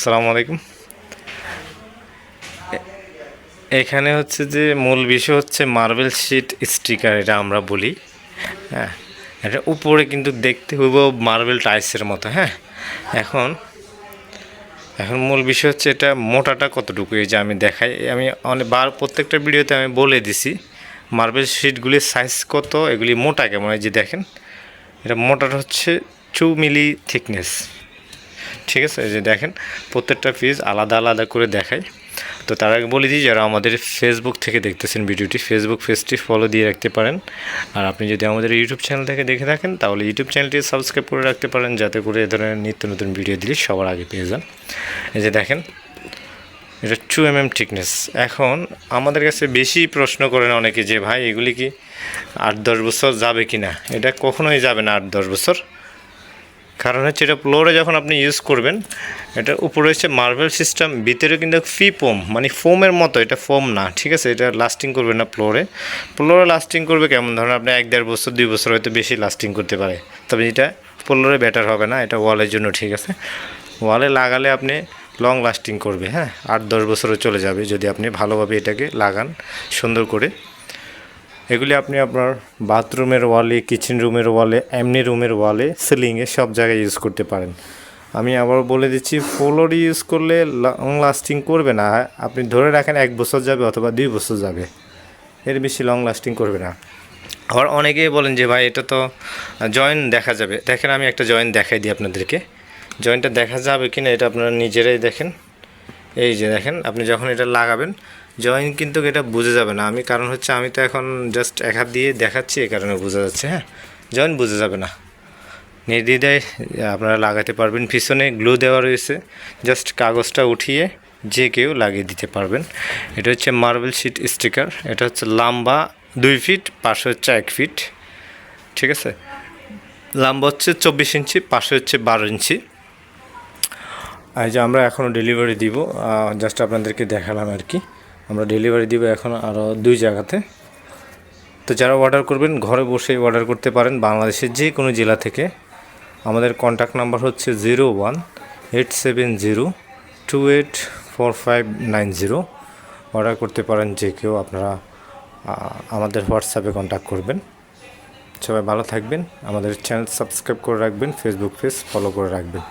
আসসালামু আলাইকুম। এখানে হচ্ছে যে মূল বিষয় হচ্ছে মার্বেল শিট স্টিকার, এটা আমরা বলি। হ্যাঁ এটা উপরে কিন্তু দেখতে হইব মার্বেল টাইসের মতো হ্যাঁ। এখন এখন মূল বিষয় হচ্ছে এটা মোটাটা কতটুকু, এই যে আমি দেখাই, আমি অনেক বার, প্রত্যেকটা ভিডিওতে আমি বলে দিছি, মার্বেল শিটগুলির সাইজ কত, এগুলি মোটা কেমন, এই যে দেখেন। এটা মোটাটা হচ্ছে টু মিলি থিকনেস। ঠিক আছে, এই যে দেখেন, প্রত্যেকটা পিস আলাদা আলাদা করে দেখাই তো তার আগে বলে দিই, যারা আমাদের ফেসবুক থেকে দেখতেছেন ভিডিওটি ফেসবুক পেজটি ফলো দিয়ে রাখতে পারেন। আর আপনি যদি আমাদের ইউটিউব চ্যানেল থেকে দেখে থাকেন, তাহলে ইউটিউব চ্যানেলটি সাবস্ক্রাইব করে রাখতে পারেন, যাতে করে এ ধরনের নিত্য নতুন ভিডিও দিলে সবার আগে পেয়ে যান। এই যে দেখেন, এটা টু এম এম থিকনেস এখন আমাদের কাছে বেশি প্রশ্ন করেন অনেকে যে, ভাই, এগুলি কি আট দশ বছর যাবে কি না এটা কখনোই যাবে না আট দশ বছর। কারণ হচ্ছে এটা ফ্লোরে যখন আপনি ইউজ করবেন, এটা উপরে হচ্ছে মার্বেল সিস্টেম ভিতরে কিন্তু ফি ফোম মানে ফোমের মতো, এটা ফোম না, ঠিক আছে? এটা লাস্টিং করবে না ফ্লোরে ফ্লোরে লাস্টিং করবে কেমন? ধরুন আপনি এক, দেড় বছর, দুই বছর হয়তো বেশি লাস্টিং করতে পারে। তবে এটা ফ্লোরে বেটার হবে না, এটা ওয়ালের জন্য ঠিক আছে? ওয়ালে লাগালে আপনি লং লাস্টিং করবে হ্যাঁ? আট, দশ বছরও চলে যাবে যদি আপনি ভালোভাবে এটাকে লাগান, সুন্দর করে। এগুলি আপনি আপনার বাথরুমের ওয়ালে কিচেন রুমের ওয়ালে, এমনি রুমের ওয়ালে সিলিংয়ে সব জায়গায় ইউজ করতে পারেন। আমি আবার বলে দিচ্ছি ফ্লোর ইউজ করলে লং লাস্টিং করবে না। আপনি ধরে রাখেন এক বছর যাবে অথবা দুই বছর যাবে। এর বেশি লং লাস্টিং করবে না। আবার অনেকেই বলেন যে, ভাই, এটা তো জয়েন্ট দেখা যাবে। দেখেন, আমি একটা জয়েন্ট দেখাই দিই আপনাদেরকে। জয়েন্টটা দেখা যাবে কি না এটা আপনারা নিজেরাই দেখেন। এই যে দেখেন, আপনি যখন এটা লাগাবেন জয়েন কিন্তু এটা বুঝে যাবে না। আমি কারণ হচ্ছে আমি তো এখন জাস্ট এক হাত দিয়ে দেখাচ্ছি এ কারণে বোঝা যাচ্ছে হ্যাঁ? জয়েন বুঝে যাবে না। নির্দ্বিধায়, আপনারা লাগাতে পারবেন। পিছনে গ্লু দেওয়া রয়েছে। জাস্ট কাগজটা উঠিয়ে যে কেউ লাগিয়ে দিতে পারবেন। এটা হচ্ছে মার্বেল শিট স্টিকার এটা হচ্ছে লম্বা দুই ফিট পাশে হচ্ছে এক ফিট ঠিক আছে? লম্বা হচ্ছে চব্বিশ ইঞ্চি, পাশে হচ্ছে বারো ইঞ্চি। এই যে আমরা এখনও ডেলিভারি দিব জাস্ট আপনাদেরকে দেখালাম আর কি। আমরা ডেলিভারি দিব এখন আরও দুই জায়গাতে। তো যারা অর্ডার করবেন, ঘরে বসেই অর্ডার করতে পারেন বাংলাদেশের যে কোনো জেলা থেকে। আমাদের কন্ট্যাক্ট নাম্বার হচ্ছে zero one eight seven zero two eight four five nine zero order করতে পারেন যে কেউ আপনারা আমাদের হোয়াটসঅ্যাপে কন্ট্যাক্ট করবেন। সবাই ভালো থাকবেন, আমাদের চ্যানেল সাবস্ক্রাইব করে রাখবেন ফেসবুক পেজ ফলো করে রাখবেন।